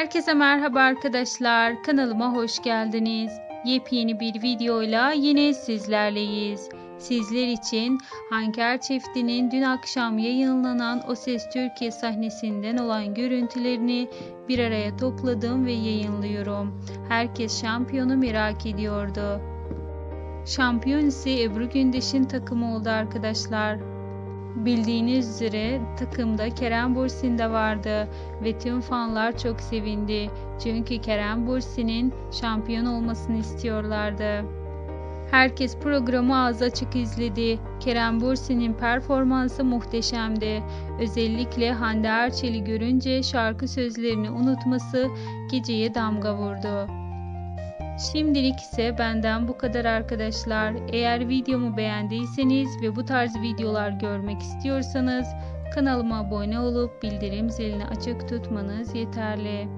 Herkese merhaba arkadaşlar. Kanalıma hoş geldiniz. Yepyeni bir videoyla yine sizlerleyiz. Sizler için Hanker çiftinin dün akşam yayınlanan O Ses Türkiye sahnesinden olan görüntülerini bir araya topladım ve yayınlıyorum. Herkes şampiyonu merak ediyordu. Şampiyon ise Ebru Gündeş'in takımı oldu arkadaşlar. Bildiğiniz üzere takımda Kerem Bursin de vardı ve tüm fanlar çok sevindi. Çünkü Kerem Bursin'in şampiyon olmasını istiyorlardı. Herkes programı ağzı açık izledi. Kerem Bursin'in performansı muhteşemdi. Özellikle Hande Erçel'i görünce şarkı sözlerini unutması geceye damga vurdu. Şimdilik ise benden bu kadar arkadaşlar. Eğer videomu beğendiyseniz ve bu tarz videolar görmek istiyorsanız kanalıma abone olup bildirim zilini açık tutmanız yeterli.